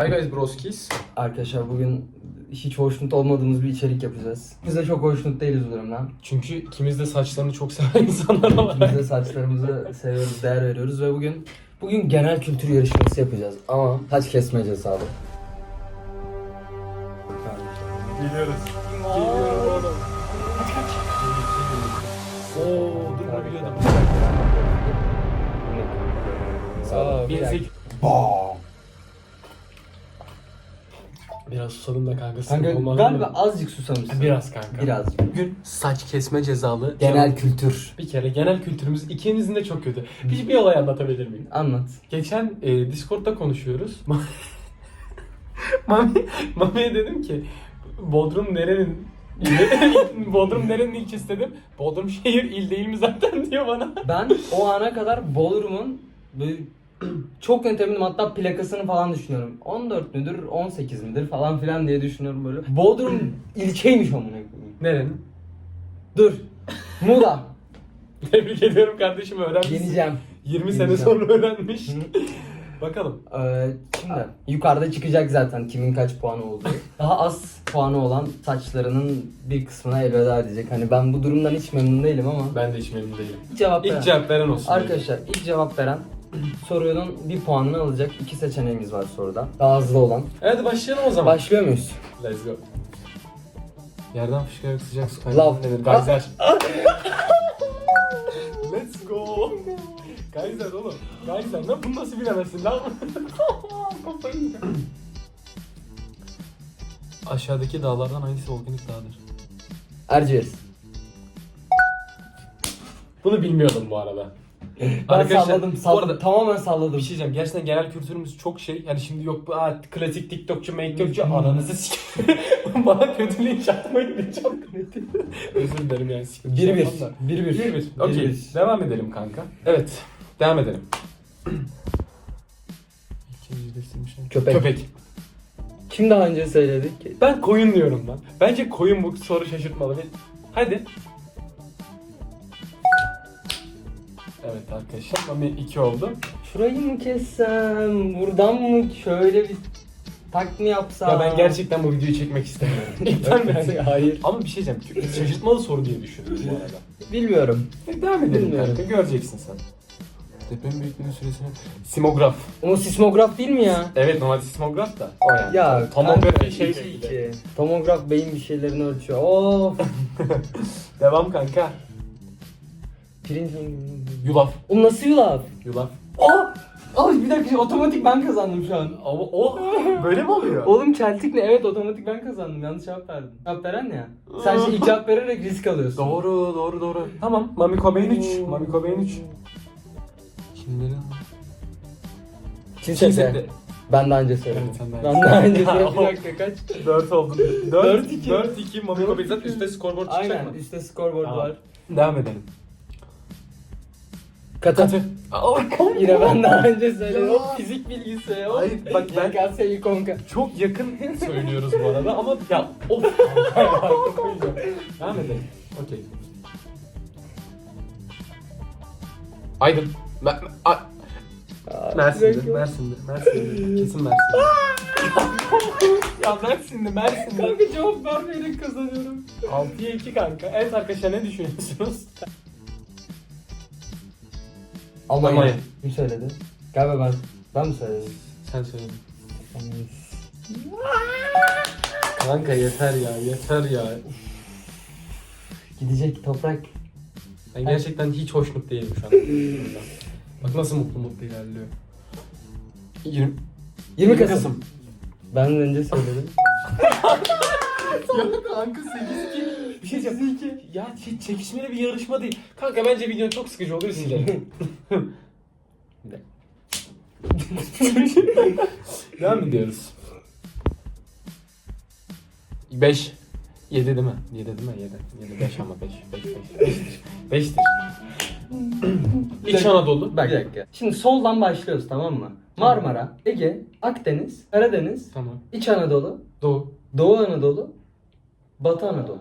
Hi guys broskis. Arkadaşlar bugün hiç hoşnut olmadığımız bir içerik yapacağız. Biz de çok hoşnut değiliz bu durumdan. Çünkü ikimiz de saçlarını çok seven insanlar var. Biz de saçlarımızı seviyoruz, değer veriyoruz ve bugün bugün genel kültür yarışması yapacağız. Ama saç kesmeyeceğiz abi. Geliyoruz. Geliyorum oğlum. Oo dur biliyordum. Aa, Bir dakika. bir Biraz susadım da kanka. Kanka sıkıntı olmaz galiba mı? azıcık susamışsın. Biraz kanka. Biraz. Bugün saç kesme cezalı. Genel kültür. Bir kere genel kültürümüz ikimizin de çok kötü. Bir, bir olay anlatabilir miyim? Anlat. Geçen e, Discord'da konuşuyoruz. Mami, Mami'ye dedim ki Bodrum nerenin Bodrum nerenin ilçesi dedim. Bodrum şehir il değil mi zaten diyor bana. Ben o ana kadar Bodrum'un böyle çok net eminim hatta plakasını falan düşünüyorum. 14 müdür, 18 midir falan filan diye düşünüyorum böyle. Bodrum ilçeymiş amına koyayım. Nerenin? Dur. Muğla. Tebrik ediyorum kardeşim öğrenmişsin. Yeneceğim. 20 sene Yeneceğim. sonra öğrenmiş. Bakalım. Ee, şimdi yukarıda çıkacak zaten kimin kaç puanı olduğu. Daha az puanı olan saçlarının bir kısmına elveda edecek. Hani ben bu durumdan hiç memnun değilim ama Ben de hiç memnun değilim. ilk cevap veren. İlk cevap veren olsun. Arkadaşlar ilk cevap veren sorunun bir puanını alacak. İki seçeneğimiz var soruda. Daha hızlı olan. Evet başlayalım o zaman. Başlıyor muyuz? Let's go. Yerden fışkırarak sıcak su Love. Nedir? Gayzer. Let's go. Gayzer oğlum. Gayzer. Ne bunu nasıl bilemezsin lan? Kafayı yiyeceğim. Aşağıdaki dağlardan hangisi volkanik dağdır? Erciyes. Bunu bilmiyordum bu arada. Ben salladım, bu salladım. arada Tamamen salladım. bir şey diyeceğim. Gerçekten genel kültürümüz çok şey. Yani şimdi yok bu aa, klasik TikTokçu, makeupçu ananızı sikim. Bana kötü linç atmayın atmayın. Özür dilerim yani. sikim. Bir bir. Yapmam da. Bir bir. Bir bir. Bir Okey. bir. Devam edelim kanka. Evet. Devam edelim. Değiştirmiş. Köpek. Köpek. Kim daha önce söyledi ki? Ben koyun diyorum lan. Bence koyun bu soru şaşırtmalı. Hadi. Evet arkadaşlar. Mami 2 oldu. Şurayı mı kessem? Buradan mı şöyle bir tak mı yapsam? Ya ben gerçekten bu videoyu çekmek istemiyorum. İlkten beri. Hayır. Ama bir şey diyeceğim. Şaşırtmalı soru diye düşündüm bu arada. Bilmiyorum. E, Devam edelim Bilmiyorum. kanka. Göreceksin sen. Deprem büyüklüğünün süresini... Simograf. O sismograf değil mi ya? Evet normalde sismograf da. O yani. Ya Tomografi kanka, şey iki, değil. iki. Tomograf beyin bir şeylerini ölçüyor. Of. Devam kanka. Pirinç Yulaf. O nasıl yulaf? Yulaf. Oh! Abi bir dakika otomatik ben kazandım şu an. Ama o böyle mi oluyor? Oğlum Celtic ne? Evet otomatik ben kazandım. Yanlış cevap verdim. Cevap veren ya. Sen şimdi ilk cevap vererek risk alıyorsun. Doğru doğru doğru. Tamam. Mami Cobain 3. Mami Cobain 3. Kimlerin? Çin Çin Seddi. Seddi. Ben daha önce söyledim. Evet, sen ben daha önce söyledim. Bir dakika kaç? 4 oldu. 4 Dört, iki. 4 2 Mami Cobain zaten üstte scoreboard çıkacak Aynen mı? üstte scoreboard Tamam. var. Devam edelim. Katı. Yine ben daha önce söyledim. Ya. Hop fizik bilgisi. Hop. Hayır, bak ben- YKS Yukonka. Çok yakın söylüyoruz bu arada ama ya of. Devam edelim. Okey. Aydın. Me- me- A- Mersin'dir, Mersin'dir, Mersin'dir. Kesin Mersin. ya Mersin'dir, Mersin'dir. Kanka cevap vermeyerek kazanıyorum. 6'ya 2 kanka. Evet arkadaşlar ne düşünüyorsunuz? Almanya. Almanya. Kim söyledi? Galiba ben. Ben mi söyledim? Sen söyle. Kanka yeter ya, yeter ya. Gidecek toprak. Ben gerçekten hiç hoşnut değilim şu an. Bak nasıl mutlu mutlu ilerliyor. 20, 20 Kasım. Ben önce söyledim. Ya kanka 8 2. Bir şey diyeceğim. Ya hiç çekişmeli bir yarışma değil. Kanka bence video çok sıkıcı olur silelim. Bir dakika. Devam ediyoruz. 5. 7 değil mi? 7 değil mi? 7. 7 5 ama 5. 5 5. 5'tir. İç Anadolu. Bak bir dakika. Şimdi soldan başlıyoruz tamam mı? Marmara, Ege, Akdeniz, Karadeniz, Tamam. İç Anadolu, Doğu. Doğu Anadolu, Batı Anadolu.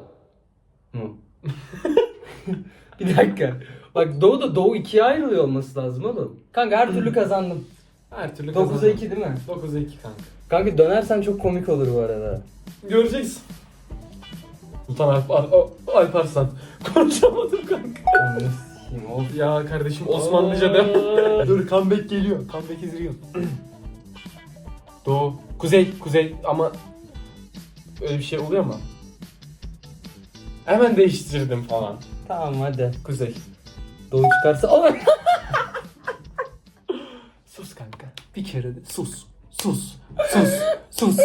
Bir dakika. Bak Doğu'da Doğu ikiye ayrılıyor olması lazım oğlum. Kanka her türlü kazandım. Her türlü 9'a kazanırım. 2 değil mi? 9'a 2 kanka. Kanka dönersen çok komik olur bu arada. Göreceksin. Sultan Alp, Al- Al- Alparslan. Konuşamadım kanka. Sikeyim, of. Ya kardeşim Osmanlıca da. Dur comeback geliyor. Comeback izliyor. Doğu. Kuzey. Kuzey ama öyle bir şey oluyor mu? Hemen değiştirdim falan. Tamam hadi. Kuzey. Doğu çıkarsa ama Sus kanka. Bir kere de sus. Sus. Sus. Sus.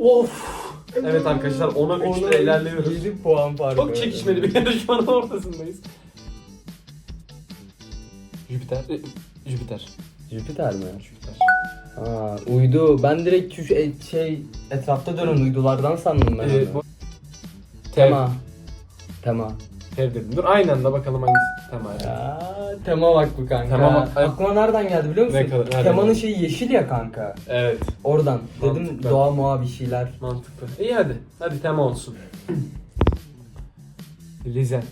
of. Evet arkadaşlar 10'a 3'te ilerliyoruz. 7 puan farkı. Çok çekişmeli bir yarışmanın ortasındayız. Jüpiter. e, Jüpiter. Jüpiter mi? Jüpiter. Aa, uydu. Ben direkt şu şey, şey etrafta dönen uydulardan sandım ben. Ee, onu. bu... Tema. Tema. Tev dedim. Dur aynı anda bakalım hangisi. Tema. Ya, tema bak bu kanka. Tema bak- Aklıma nereden geldi biliyor musun? Ne kadar- nereden Temanın geldi? şeyi yeşil ya kanka. Evet. Oradan. Dedim Mantıklı. doğa muğa bir şeyler. Mantıklı. İyi hadi. Hadi tema olsun. Rize.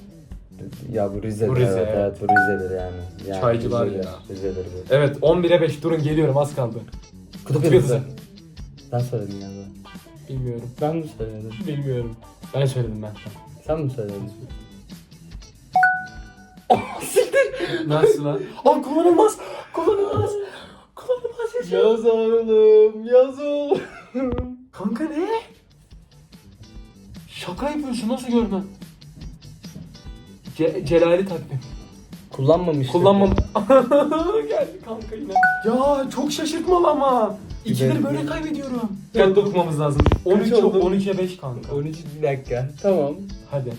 Ya bu Rize'dir. Bu Rize, evet, evet. evet. bu Rize'dir yani. yani Çaycılar Rize'dir, ya. Rize'dir bu. Evet 11'e 5. Durun geliyorum az kaldı. Kutup Kutup yıldızı. yıldızı. Ben söyledim galiba. Bilmiyorum. Ben mi söyledim? Bilmiyorum. Ben söyledim ben. Sen mi söyledin? Nasıl lan? Aa kullanılmaz. Kullanılmaz. Kullanılmaz yaşa. Yaz oğlum, yaz oğlum. Kanka ne? Şaka yapıyorsun nasıl görmem? Ce Celali takvim. Kullanmamıştım. Kullanmam. Geldi kanka yine. Ya çok şaşırtmalı ama. İkidir Ben- böyle kaybediyorum. Dikkatli okumamız lazım. 13 Kaç yok oldu? 13'e 5 kanka. 13 bir dakika. Tamam. Hadi.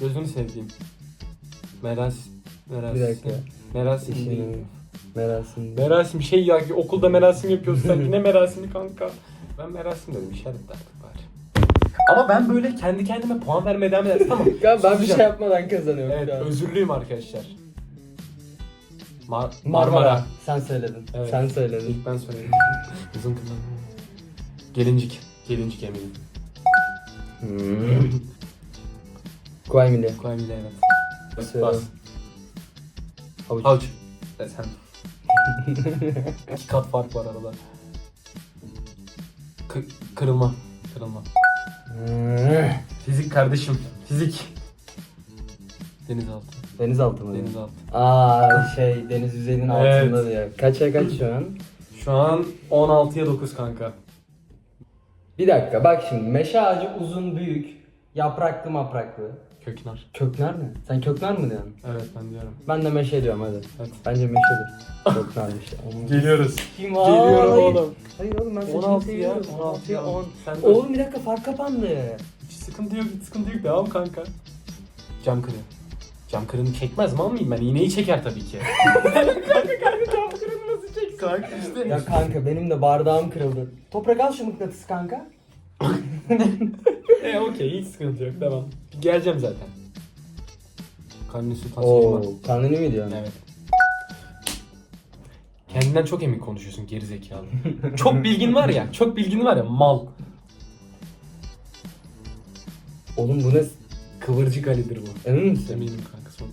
Gözünü sevdiğim. Meras. Meras. Bir dakika. Merasim değil. İşini merasim. Merasim şey ya okulda merasim yapıyoruz sanki ne merasimi kanka. Ben merasim dedim işaret artık bari. Ama ben böyle kendi kendime puan vermeye devam tamam. Ya ben bir şey yapmadan kazanıyorum Evet şu an. özürlüyüm arkadaşlar. Mar Marmara. Sen söyledin. Evet. Sen söyledin. İlk ben söyledim. Uzun kılan. Gelincik. Gelincik eminim. Hmm. Kuaymili. Kuaymile evet. Bas. Bas. Havuç. Havuç. E sen. İki kat fark var arada. Kı- kırılma. Kırılma. Hmm. Fizik kardeşim. Fizik. Denizaltı. Denizaltı mı? Denizaltı. Aa şey deniz yüzeyinin Evet. altında diyor. Kaça kaç şu an? Şu an 16'ya 9 kanka. Bir dakika bak şimdi meşe ağacı uzun büyük. Yapraklı mapraklı. Köknar. Köknar mı? Sen köknar mı diyorsun? Evet ben diyorum. Ben de meşe diyorum hadi. Evet. Bence meşedir. Köknarmış. Onun- Geliyoruz. Kim Geliyorum Hayır. oğlum. Hayır oğlum ben seçimi 16 ya. seviyorum. 16 ya. 10. Sen de- Oğlum bir dakika fark kapandı. Hiç sıkıntı yok, hiç sıkıntı yok. Devam kanka. Cam kırığı. Cam kırığını çekmez mi almayayım ben? İğneyi çeker tabii ki. kanka kanka cam kırığını nasıl çeksin? Kanka işte. Ya kanka benim de bardağım kırıldı. Toprak al şu mıknatısı kanka. e okey hiç sıkıntı yok devam. Geleceğim zaten. Kanuni Sultan Süleyman. Oo, kanuni mi diyorsun? Evet. Kendinden çok emin konuşuyorsun gerizekalı. çok bilgin var ya, çok bilgin var ya mal. Oğlum bu ne? Kıvırcık Ali'dir bu. Emin misin? Eminim kanka son.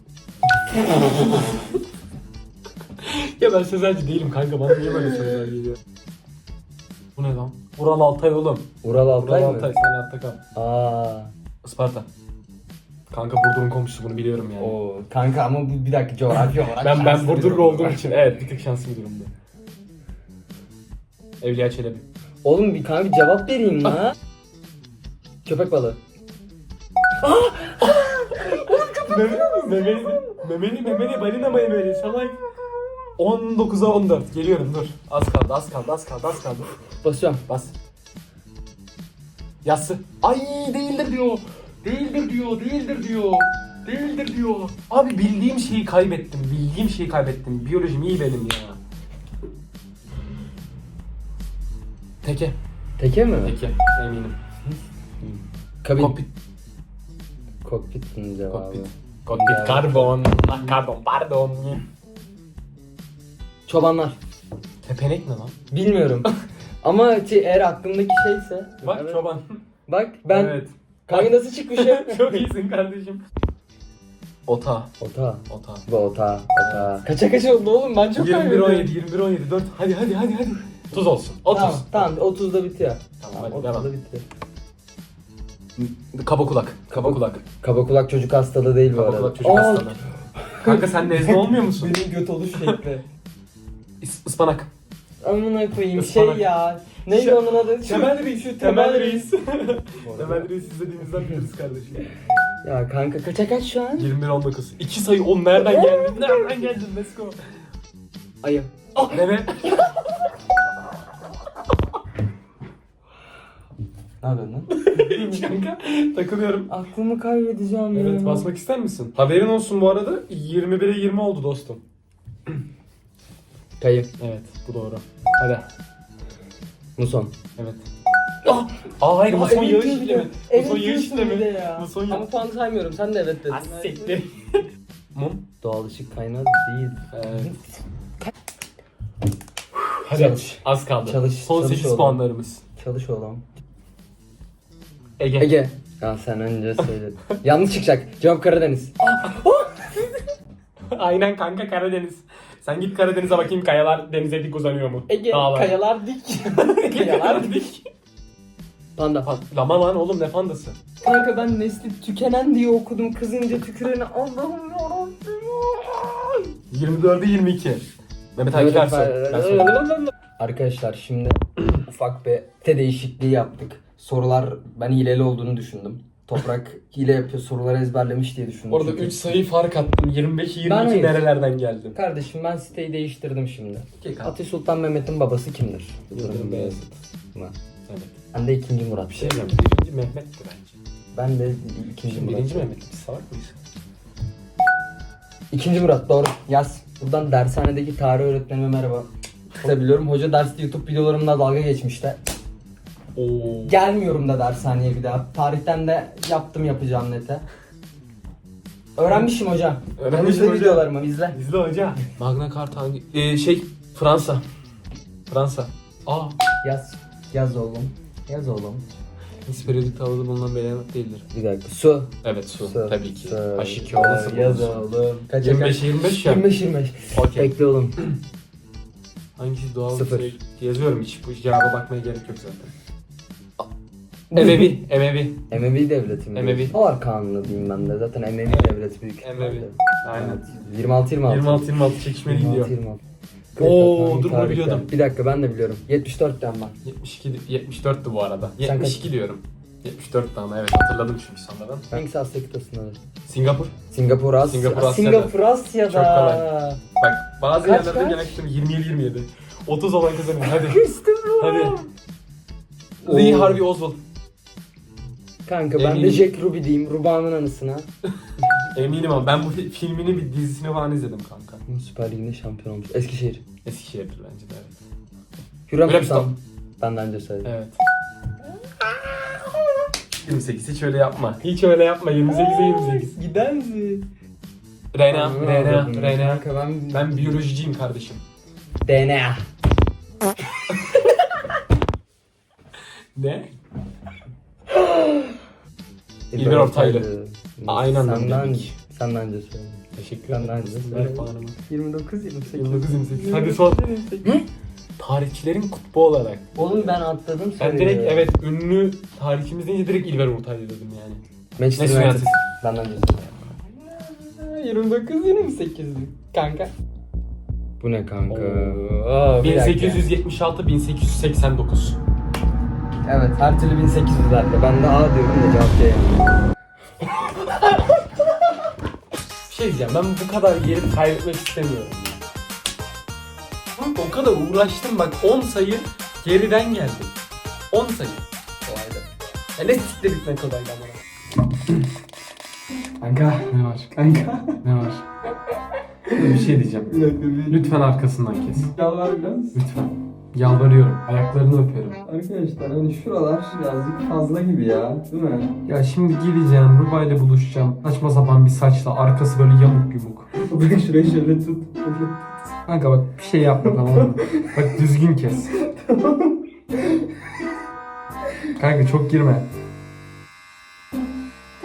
ya ben sözelci değilim kanka bana niye böyle sözler geliyor? Bu ne lan? Ural Altay oğlum. Ural Altay Ural mı? Altay sen altta kal. Aa. Isparta. Kanka Burdur'un komşusu bunu biliyorum yani. Oo, kanka ama bu bir dakika coğrafya olarak Ben ben şanslı bir Burdurlu durum. olduğum için evet bir tık şanslı bir durumda. Evliya Çelebi. Oğlum bir kanka bir cevap vereyim la. Köpek balığı. Memeli, memeli, memeli, balina memeli, salak. 19'a 14. Geliyorum dur. Az kaldı, az kaldı, az kaldı, az kaldı. Basıyorum. Bas. Yassı. Ay değildir diyor. Değildir diyor, değildir diyor. Değildir diyor. Abi bildiğim şeyi kaybettim. Bildiğim şeyi kaybettim. Biyolojim iyi benim ya. Teke. Teke mi? Teke. Eminim. Kabin. Kokpit. Kokpitin cevabı. Kokpit. Kokpit karbon. Ah, Karbon pardon. Çobanlar. Tepenek ne lan? Bilmiyorum. ama şey, eğer aklımdaki şeyse. Bak Evet. çoban. Bak ben. Evet. Kanka nasıl çıkmışım? Çok iyisin kardeşim. Ota. Ota. Ota. Bu ota. Ota. Kaça kaça oldu oğlum ben çok 21 kaybediyorum. 17 21 17 4 hadi hadi hadi hadi. 30 olsun. 30. Tamam tamam 30'da bitiyor. Tamam, hadi 30'da devam. Kaba kulak. Kaba kulak. Kaba kulak çocuk hastalığı değil bu Kaba arada. kulak çocuk Aa, hastalığı. Kanka sen nezle olmuyor musun? Benim göt oluş şekli. İs- Ispanak. Amına koyayım Ispanak. şey ya. Neydi Şey- onun adı? Şu- Temel Reis. Şu Temel Reis. Bu arada- Temel Reis izlediğimizden biliriz kardeşim. Ya kanka kaça kaç şu an? 21 19. 2 sayı 10 nereden geldin? Nereden geldin? Let's go. Ayı. Nene. Ne yapıyorsun lan? Kanka takılıyorum. Aklımı kaybedeceğim Evet basmak ister misin? Haberin olsun bu arada 21'e 20 oldu dostum. Kayı. Evet bu doğru. Hadi. Muson. Evet. Ah! Aa hayır bu son evet yarış diyor bir de. işlemi. Bu Evet son yarış diyorsun bir de işlemi. ya. Bu son Ama puan saymıyorum. Sen de evet dedin. Ah siktir. Mum. Doğal ışık kaynağı değil. Evet. Hadi Çalış. az kaldı. Çalış, Son çalış 8 oğlum. puanlarımız. Çalış oğlum. Ege. Ege. Ya sen önce söyledin. Yanlış çıkacak. Cevap Karadeniz. Aynen kanka Karadeniz. Sen git Karadeniz'e bakayım kayalar denize dik uzanıyor mu? Ege. Dağlar. Kayalar dik. Kayalar dik. Panda. Lama lan oğlum ne fandası? Kanka ben nesli tükenen diye okudum. Kızınca tüküreni. Allah'ım yarabbim. 24'e 22. Mehmet Akif Ersoy. Arkadaşlar şimdi ufak bir te değişikliği yaptık. Sorular ben hileli olduğunu düşündüm. Toprak hile yapıyor soruları ezberlemiş diye düşündüm. Orada Çünkü- 3 sayı fark attın. 25 Ben 22 hayır. nerelerden geldin? Kardeşim ben siteyi değiştirdim şimdi. Fatih Sultan Mehmet'in babası kimdir? Yıldırım Beyazıt. Evet. Ben de ikinci Murat. Bir şey diyeceğim. Birinci Mehmet'ti bence. Ben de ikinci Şimdi Murat. birinci Mehmet. Biz salak mıyız? İkinci Murat doğru. Yaz. Buradan dershanedeki tarih öğretmenime merhaba. Size biliyorum hoca derste YouTube videolarımla dalga geçmişti. Oo. Gelmiyorum da dershaneye bir daha. Tarihten de yaptım yapacağım nete. Öğrenmişim hocam. Öğrenmişim İzle hocam. videolarımı izle. İzle hoca. Magna Carta hangi? Ee, şey Fransa. Fransa. Aa. Yaz. Yaz oğlum. Yaz oğlum. His periyodik tablada bulunan bir element değildir. Bir dakika. Su. Evet su. Su. Tabii ki. Su. H2O nasıl Yaz oğlum. Kaça 25 kaç? 25 ya. 25 25. Okey. Bekle oğlum. Hangisi doğal Sıfır. şey? Yazıyorum hiç bu cevaba bakmaya gerek yok zaten. Emevi, Emevi. Emevi devleti mi? Emevi. Var kanunu diyeyim ben de. Zaten Emevi devleti büyük. Emevi. Aynen. Evet. 26 26. 26 26 çekişmeli gidiyor. 26. Oo, dur bunu biliyordum. Bir dakika ben de biliyorum. 74 den ben. 72 74'tü bu arada. Sen 72 diyorum. 74 tane evet hatırladım çünkü sonradan. Hangisi Asya kıtasındadır? Singapur. Singapur Asya. Singapur Asya'da. Singapur Asya'da. Çok kolay. Bak bazı Kaç, yerlerde kaç? genel kültür 27 27. 30 olan kazanıyor. Hadi. Küstüm Hadi. Oo. Lee Harvey Oswald. Kanka ben de Eminim. Jack Ruby diyeyim. Ruba'nın anısına. Eminim ama ben bu fi- filmini bir dizisini falan izledim kanka. Süper Lig'de şampiyon olmuş. Eskişehir. Eskişehir'dir bence de evet. Hürrem Hürrem Sultan. Sultan. Benden önce söyledim. Evet. 28 hiç öyle yapma. Hiç öyle yapma. 28'e 28. Gider misin? Rena, Anladım. Rena, Rena. Kanka ben... Ben biyolojiciyim kardeşim. DNA. Ne? İlber Ortaylı. Aynı anda Senden, bildik. senden önce söyledim. Teşekkür ederim. bence Ver söyle. puanımı. 29 28. 29 28. Hadi sor. Ne? Tarihçilerin kutbu olarak. Oğlum ben atladım Ben direkt evet ünlü tarihçimiz deyince direkt İlber Ortaylı dedim yani. Manchester Manchester United. United. Benden önce söyledim. 29 28 kanka. Bu ne kanka? Aa, bir dakika. 1876 1889. Evet her türlü 1800'lerde. Ben de A diyorum da cevap C. Bir şey diyeceğim ben bu kadar geri kaybetmek istemiyorum. Kanka o kadar uğraştım bak 10 sayı geriden geldim. 10 sayı. Kolaydı. Ya ne siktir bitmek kolaydı ama. Kanka ne var? Kanka ne var? bir şey diyeceğim. Bir dakika bir Lütfen arkasından kes. yalvar biraz. Lütfen. Yalvarıyorum. Ayaklarını öperim. Arkadaşlar hani şuralar birazcık fazla gibi ya değil mi? Ya şimdi gideceğim, Ruba ile buluşacağım. Saçma sapan bir saçla, arkası böyle yamuk yumuk. Bak şurayı şöyle tut. Kanka bak bir şey yapma tamam mı? bak düzgün kes. Kanka çok girme.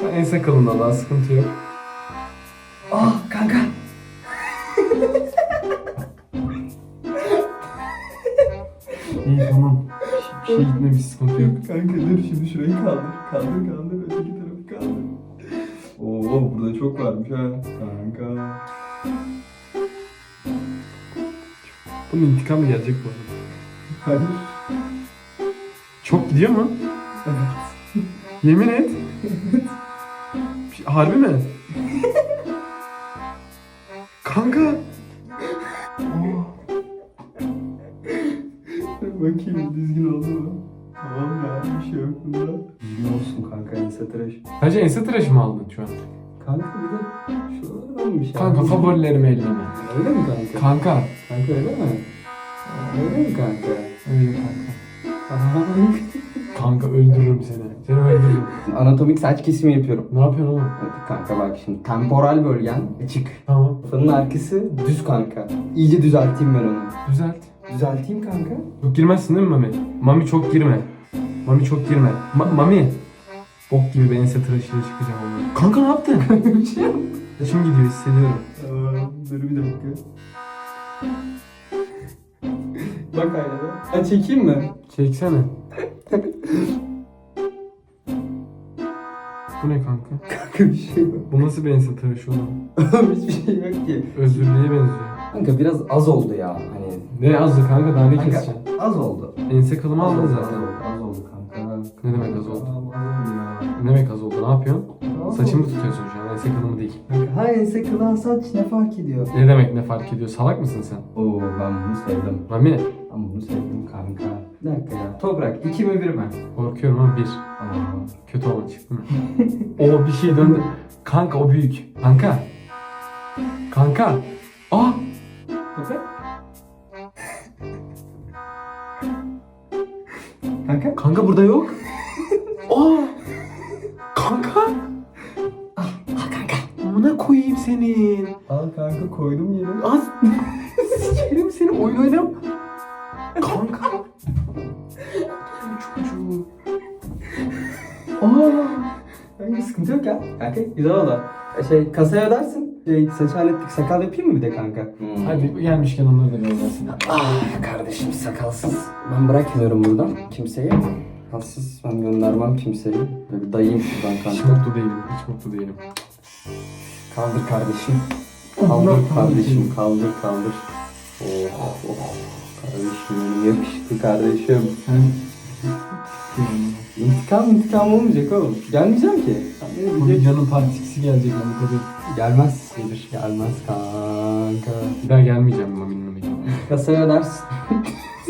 Ben ense kalın Allah sıkıntı yok. Şey gitmemiş sıkıntı yok. Kanka dur şimdi şurayı kaldır. Kaldır kaldır. Öteki tarafı kaldır. Oo burada çok varmış ha. Kanka. Bunun intikamı gelecek bu arada. Hayır. Çok gidiyor mu? Evet. Yemin et. Bir- Harbi mi? Sadece ense tıraşı mı aldın şu an? Kanka bir de şuralardan bir şey. Kanka favorilerimi elleme. Öyle mi kanka? Kanka. Kanka öyle mi? Öyle mi kanka? Öyle kanka. Kanka öldürürüm seni. Seni öldürürüm. Anatomik saç kesimi yapıyorum. Ne yapıyorsun oğlum? Hadi kanka bak şimdi temporal bölgen açık. Tamam. Kafanın arkası düz kanka. İyice düzelteyim ben onu. Düzelt. Düzelteyim kanka. Çok girmezsin değil mi Mami? Mami çok girme. Mami çok girme. Ma- Mami. Bok gibi ben ense tıraşıyla çıkacağım onu. Kanka ne yaptın? bir şey yok. Saçım gidiyor hissediyorum. Dur bir dakika. Bak aynada. Ben çekeyim mi? Çeksene. Bu ne kanka? Kanka bir şey yok. Bu nasıl ense tıraşı oğlum? Hiçbir şey yok ki. Özürlüğe benziyor. Kanka biraz az oldu ya. Hani Ne azdı kanka daha ne Kanka, keseceksin? az oldu. Ense kılımı aldın Az zaten. oldu, az oldu kanka. Ne demek Ne demek az oldu? Ne yapıyorsun? Az Saçımı tutuyorsun şu an. Ense kılımı değil. Ha ense kılan saç ne fark ediyor? Ne demek ne fark ediyor? Salak mısın sen? Oo ben bunu sevdim. Mami Ben bunu sevdim kanka. Bir dakika ya. Toprak iki mi bir mi? korkuyorum ama bir. Aa. Kötü olan çıktı mı? o bir şey döndü. Kanka o büyük. Kanka. Kanka. Aa. Toprak. kanka. Kanka burada yok. Aa. Amına koyayım senin. Al kanka koydum yere. Az. Sikerim seni oyun oynam. Kanka. Çocuğu. Aa. Kanka sıkıntı yok ya. Kanka güzel oldu. Şey kasaya ödersin. Şey saç hallettik. Sakal yapayım mı bir de kanka? Hadi gelmişken onları da göndersin. Ah kardeşim sakalsız. Ben bırakmıyorum buradan kimseyi. Sakalsız ben göndermem kimseyi. Böyle bir dayayım şuradan Hiç kanka. mutlu değilim. Hiç mutlu değilim. Kaldır kardeşim. Kaldır kardeşim kaldır kaldır. Oh oh. Kardeşim benim yakıştı kardeşim. İntikam intikam olmayacak oğlum. Gelmeyeceğim ki. Sen beni bu diyecek- videonun partisi gelecek bu kadar. Gelmez. Gelir. Gelmez kanka. Bir daha gelmeyeceğim Mami'nin videoya. Kasaya ödersin.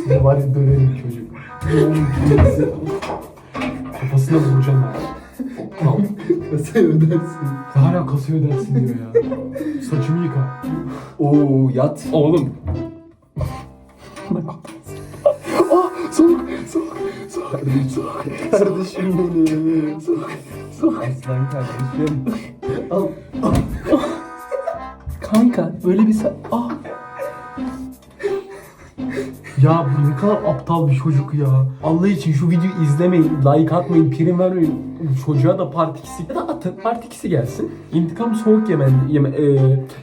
Seni var ya döverim çocuk. Kafasına vuracağım ha. Aptal. Kasaya ödersin. Hala kasayı ödersin diyor ya. Saçımı yıka. Oo yat. Oğlum. Ah soğuk soğuk soğuk soğuk. Kardeşim benim. Soğuk soğuk. Aslan kardeşim. Al. Kanka böyle bir sa... Ah. Ya bu ne kadar aptal bir çocuk ya. Allah için şu videoyu izlemeyin, like atmayın, prim vermeyin. Çocuğa da part 2'si ya da atın part 2'si gelsin. İntikam soğuk yemen, yeme, e,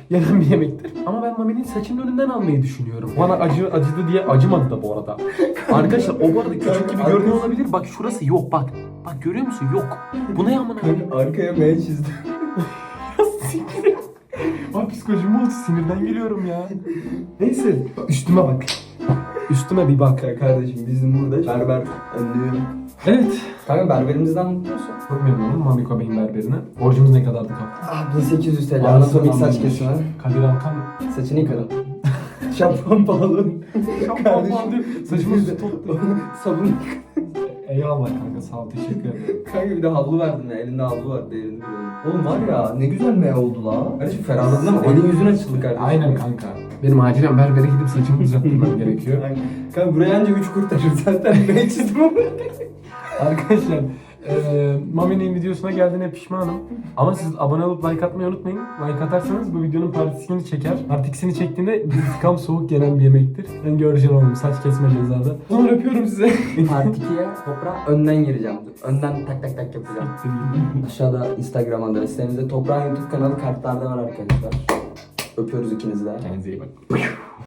yenen bir yemektir. Ama ben Mami'nin saçının önünden almayı düşünüyorum. Bana acı acıdı diye acımadı da bu arada. Arkadaşlar o bu arada küçük gibi görünüyor olabilir. Bak şurası yok bak. Bak görüyor musun? Yok. Bu ne amına? Kanka arkaya M çizdim. Ay psikolojim bozdu sinirden geliyorum ya. Neyse üstüme bak. Üstüme bir bak. Kanka kardeşim bizim burada berber önlüğü. Evet. Kanka berberimizden mutlu musun? Çok memnunum Mamiko Bey'in berberine. Borcumuz ne kadardı kaptan? Ah 1800 TL anatomik saç anlamış. kesimi. Kadir Alkan. Saçını yıkadım. Şampuan pahalı. Kardeşim. Saçımı su tuttu. Sabun. Eyvallah kanka sağ ol teşekkür ederim. Kanka bir de havlu verdin ya. Elinde havlu var değerini biliyorum. Oğlum var ya ne güzel M oldu la. Kardeşim ferahladın ama elin yüzün açıldı kardeşim. Aynen kanka. Benim acilen berbere gidip saçımı düzeltmem gerekiyor. Kanka, buraya anca 3 kurtarır zaten M çizdim ama. Arkadaşlar eee Mami'nin videosuna geldiğine pişmanım. Ama siz abone olup like atmayı unutmayın. Like atarsanız bu videonun partisini çeker. Partisini çektiğinde intikam soğuk gelen bir yemektir. Ben göreceğim oğlum saç kesme cezada. O zaman öpüyorum size. Part 2'ye toprağa önden gireceğim. Önden tak tak tak yapacağım. Aşağıda Instagram adreslerimizde toprağın YouTube kanalı kartlarda var arkadaşlar. Öpüyoruz ikinizi de. Kendinize iyi bakın.